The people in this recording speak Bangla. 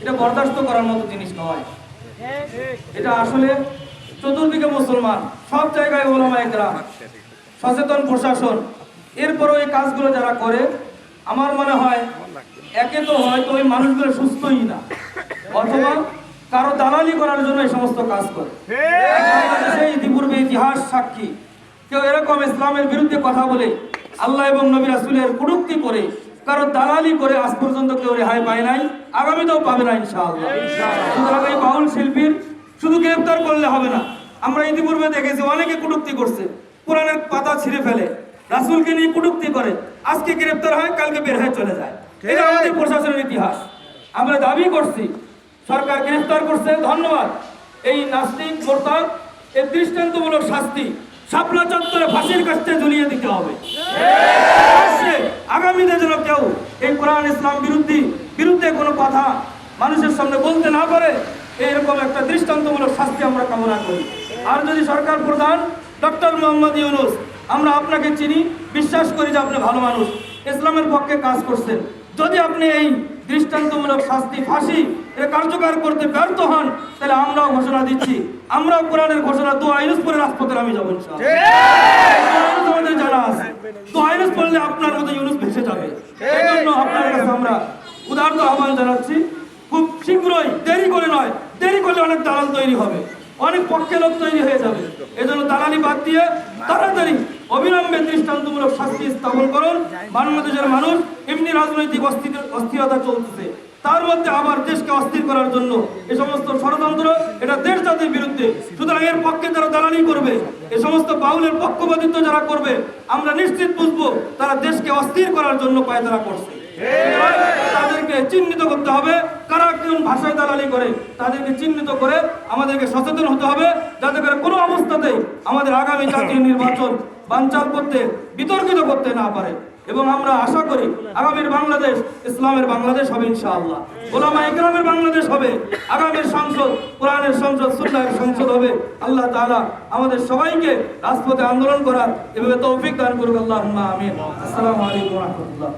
এটা বরদাস্ত করার মতো জিনিস নয়। এটা আসলে চতুর্দিকে মুসলমান, সব জায়গায় ওলামা একরাম, সচেতন প্রশাসন। এরপরও এই কাজগুলো যারা করে, আমার মনে হয় একে তো হয়তো ওই মানুষগুলো সুস্থই না, অথবা কারও দালালি করার জন্য এই সমস্ত কাজ করে। বাংলাদেশে ইতিপূর্বে ইতিহাস সাক্ষী। কেউ এরকম ইসলামের বিরুদ্ধে কথা বলে আল্লাহ এবং নবী রাসূলের কুটুক্তি করে কারও দালালি করে আজ পর্যন্ত কেউ রেহাই পায় নাই আগামীতেও পাবে না ইনশাআল্লাহ। সুতরাং এই বাউল শিল্পীর শুধু গ্রেফতার করলে হবে না আমরা ইতিপূর্বে দেখেছি অনেকে কুটুক্তি করছে। কোরআনের পাতা ছিঁড়ে ফেলে রাসূলকে নিয়ে কুটুক্তি করে আজকে গ্রেফতার হয় কালকে বের হয়ে চলে যায়। এটা আমাদের প্রশাসনের ইতিহাস। আমরা দাবি করছি সরকার গ্রেফতার করছে ধন্যবাদ। এই নাস্তিক মোরতাদ এর দৃষ্টান্তমূলক শাস্তি শাপলা চত্বরে ফাঁসির কাছে ঝুলিয়ে দিতে হবে আসছে, আগামীতে যেন কেউ এই কোরআন, ইসলাম বিরুদ্ধে বিরুদ্ধে কোনো কথা মানুষের সামনে বলতে না পারে এইরকম একটা দৃষ্টান্তমূলক শাস্তি আমরা কামনা করি। আর যদি সরকার প্রধান ডক্টর মোহাম্মদ ইউনুস, আমরা আপনাকে চিনি, বিশ্বাস করি যে আপনি ভালো মানুষ, ইসলামের পক্ষে কাজ করছেন। যদি আপনি এই দৃষ্টান্তমূলক শাস্তি, ফাঁসি এটা কার্যকর করতে ব্যর্থ হন, তাহলে আমরাও ঘোষণা দিচ্ছি। আমরাও কোরআনের ঘোষণা দু আইনুস পরে রাজপথে আমি যাব আমাদের জানা দু আইনুস পড়লে আপনার মতো ইউনুস ভেসে যাবে। এই জন্য আপনার কাছে আমরা উদারত আহ্বান জানাচ্ছি, খুব শীঘ্রই, দেরি করে নয়, দেরি করলে অনেক দালাল তৈরি হবে, অনেক পক্ষে লোক তৈরি হয়ে যাবে। এজন্য দালালি বাদ দিয়ে তাড়াতাড়ি অবিলম্বে দৃষ্টান্তমূলক শাস্তি স্থাপন করুন। বাংলাদেশের মানুষ এমনি রাজনৈতিক অস্থির- অস্থিরতা চলতেছে। তার মধ্যে আবার দেশকে অস্থির করার জন্য এ সমস্ত ষড়যন্ত্র এটা দেশ জাতির বিরুদ্ধে। সুতরাং এর পক্ষে যারা দালালি করবে, এ সমস্ত বাউলের পক্ষপাতিত্ব যারা করবে, আমরা নিশ্চিত বুঝব তারা দেশকে অস্থির করার জন্য পায়তারা করছে তাদেরকে চিহ্নিত করতে হবে, কারা কোন ভাষায় দালালি করে, তাদেরকে চিহ্নিত করে আমাদেরকে সচেতন হতে হবে, যাতে করে কোনো অবস্থাতেই আমাদের আগামী জাতীয় নির্বাচন বানচাল করতে বিতর্কিত করতে না পারে। এবং আমরা আশা করি আগামীর বাংলাদেশ, ইসলামের বাংলাদেশ হবে ইনশাআল্লাহ। ওলামা ইকরামের বাংলাদেশ হবে আগামীর সংসদ, কোরআনের সংসদ, সুন্নাহের সংসদ হবে। আল্লাহ তাআলা আমাদের সবাইকে রাজপথে আন্দোলন করার এভাবে তৌফিক দান করুক আল্লাহ আমিন। আসসালামু আলাইকুম রাহমাতুল্লাহ।